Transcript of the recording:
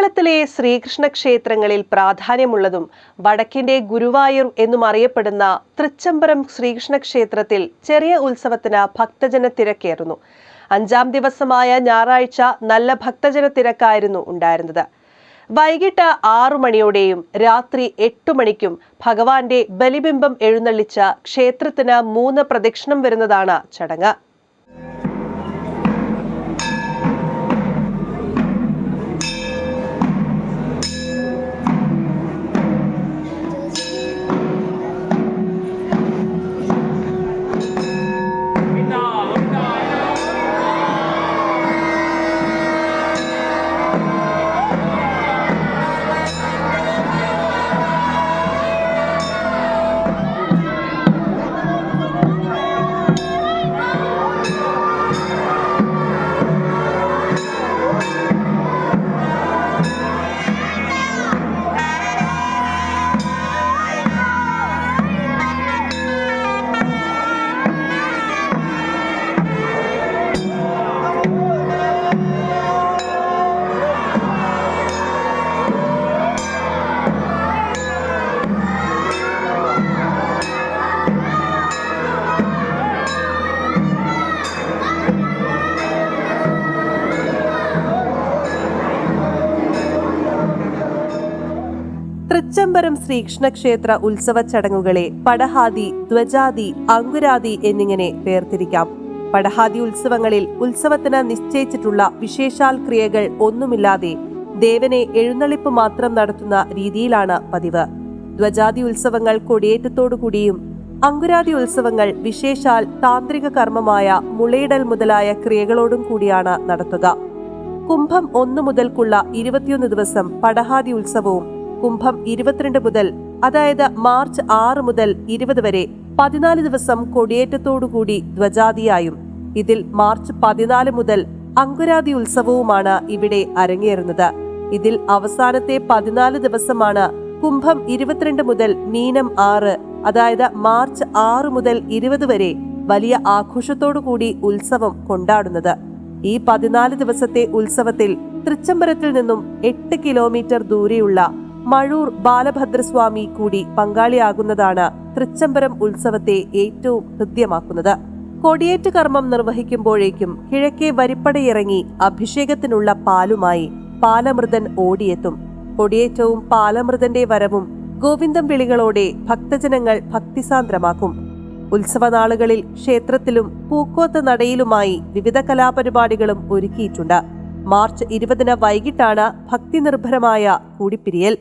കേരളത്തിലെ ശ്രീകൃഷ്ണ ക്ഷേത്രങ്ങളിൽ പ്രാധാന്യമുള്ളതും വടക്കിന്റെ ഗുരുവായൂർ എന്നും അറിയപ്പെടുന്ന തൃച്ചംബരം ശ്രീകൃഷ്ണ ക്ഷേത്രത്തിൽ ചെറിയ ഉത്സവത്തിന് ഭക്തജന തിരക്കേറുന്നു അഞ്ചാം ദിവസമായ ഞായറാഴ്ച നല്ല ഭക്തജന തിരക്കായിരുന്നു ഉണ്ടായിരുന്നത്. വൈകിട്ട് ആറു മണിയോടെയും രാത്രി എട്ടു മണിക്കും ഭഗവാന്റെ ബലിബിംബം എഴുന്നള്ളിച്ച ക്ഷേത്രത്തിന് മൂന്ന് പ്രദക്ഷിണം വരുന്നതാണ് ചടങ്ങ്. തൃച്ചംബരം ശ്രീകൃഷ്ണക്ഷേത്ര ഉത്സവ ചടങ്ങുകളെ പടഹാദി ധ്വജാദി അങ്കുരാദി എന്നിങ്ങനെ വേർതിരിക്കാം. പടഹാദി ഉത്സവങ്ങളിൽ ഉത്സവത്തിന് നിശ്ചയിച്ചിട്ടുള്ള വിശേഷാൽ ക്രിയകൾ ഒന്നുമില്ലാതെ ദേവനെ എഴുന്നള്ളിപ്പ് മാത്രം നടത്തുന്ന രീതിയിലാണ് പതിവ്. ധ്വജാദി ഉത്സവങ്ങൾ കൊടിയേറ്റത്തോടുകൂടിയും അങ്കുരാദി ഉത്സവങ്ങൾ വിശേഷാൽ താന്ത്രിക കർമ്മമായ മുളയിടൽ മുതലായ ക്രിയകളോടും കൂടിയാണ് നടത്തുക. കുംഭം ഒന്നു മുതൽക്കുള്ള ഇരുപത്തിയൊന്ന് ദിവസം പടഹാദി ഉത്സവവും കുംഭം ഇരുപത്തിരണ്ട് മുതൽ അതായത് മാർച്ച് ആറ് മുതൽ ഇരുപത് വരെ പതിനാല് ദിവസം കൊടിയേറ്റത്തോടുകൂടി ധ്വജാതിയായും ഇതിൽ മാർച്ച് പതിനാല് മുതൽ അങ്കുരാതി ഉത്സവവുമാണ് ഇവിടെ അരങ്ങേറുന്നത്. ഇതിൽ അവസാനത്തെ പതിനാല് ദിവസമാണ് കുംഭം ഇരുപത്തിരണ്ട് മുതൽ മീനം ആറ് അതായത് മാർച്ച് ആറ് മുതൽ ഇരുപത് വരെ വലിയ ആഘോഷത്തോടുകൂടി ഉത്സവം കൊണ്ടാടുന്നത്. ഈ പതിനാല് ദിവസത്തെ ഉത്സവത്തിൽ തൃച്ചംബരത്തിൽ നിന്നും എട്ട് കിലോമീറ്റർ ദൂരെയുള്ള മഴൂർ ബാലഭദ്രസ്വാമി കൂടി പങ്കാളിയാകുന്നതാണ് തൃച്ചംബരം ഉത്സവത്തെ ഏറ്റവും ഹൃദ്യമാക്കുന്നത്. കൊടിയേറ്റ് കർമ്മം നിർവഹിക്കുമ്പോഴേക്കും കിഴക്കേ വരിപ്പടയിറങ്ങി അഭിഷേകത്തിനുള്ള പാലുമായി പാലമൃതൻ ഓടിയെത്തും. കൊടിയേറ്റവും പാലമൃതന്റെ വരവും ഗോവിന്ദം വിളികളോടെ ഭക്തജനങ്ങൾ ഭക്തിസാന്ദ്രമാക്കും. ഉത്സവനാളുകളിൽ ക്ഷേത്രത്തിലും പൂക്കോത്ത് നടയിലുമായി വിവിധ കലാപരിപാടികളും ഒരുക്കിയിട്ടുണ്ട്. മാർച്ച് ഇരുപതിന് വൈകിട്ടാണ് ഭക്തിനിർഭരമായ കൂടിപ്പിരിയൽ.